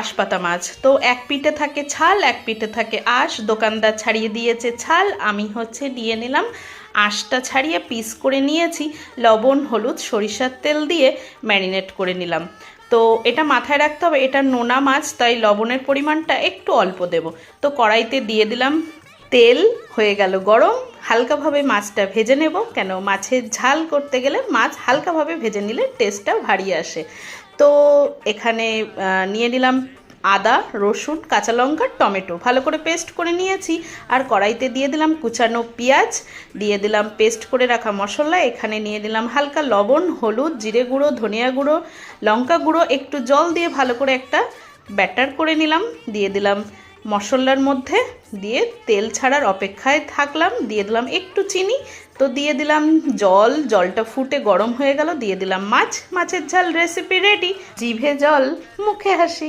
আশপাতা মাছ। তো এক পিঠে থাকে ছাল, এক পিঠে থাকে আঁশ। দোকানদার ছাড়িয়ে দিয়েছে ছাল। আমি হচ্ছে দিয়ে নিলাম আঁশটা ছাড়িয়ে পিস করে নিয়েছি। লবণ, হলুদ, সরিষার তেল দিয়ে ম্যারিনেট করে নিলাম। তো এটা মাথায় রাখতে হবে, এটা নোনা মাছ, তাই লবণের পরিমাণটা একটু অল্প দেব। তো কড়াইতে দিয়ে দিলাম তেল, হয়ে গেল গরম। হালকাভাবে মাছটা ভেজে নেব। কেন? মাছের ঝাল করতে গেলে মাছ হালকাভাবে ভেজে নিলে টেস্টটা ভারী আসে। তো এখানে নিয়ে নিলাম আদা, রসুন, কাঁচা লঙ্কা, টমেটো। ভালো করে পেস্ট করে নিয়েছি। আর কড়াইতে দিয়ে দিলাম কুচানো পেঁয়াজ, দিয়ে দিলাম পেস্ট করে রাখা মশলা, এখানে নিয়ে দিলাম হালকা লবণ, হলুদ, জিরে গুঁড়ো, ধনিয়া গুঁড়ো, লঙ্কা গুঁড়ো, একটু জল দিয়ে ভালো করে একটা ব্যাটার করে নিলাম। দিয়ে দিলাম মশলার মধ্যে দিয়ে তেল ছাড়ার অপেক্ষায় থাকলাম, দিয়ে দিলাম একটু চিনি। তো দিয়ে দিলাম জল, জলটা ফুটে গরম হয়ে গেল, দিয়ে দিলাম মাছ। মাছের ঝাল রেসিপি রেডি জিভে জল, মুখে হাসি।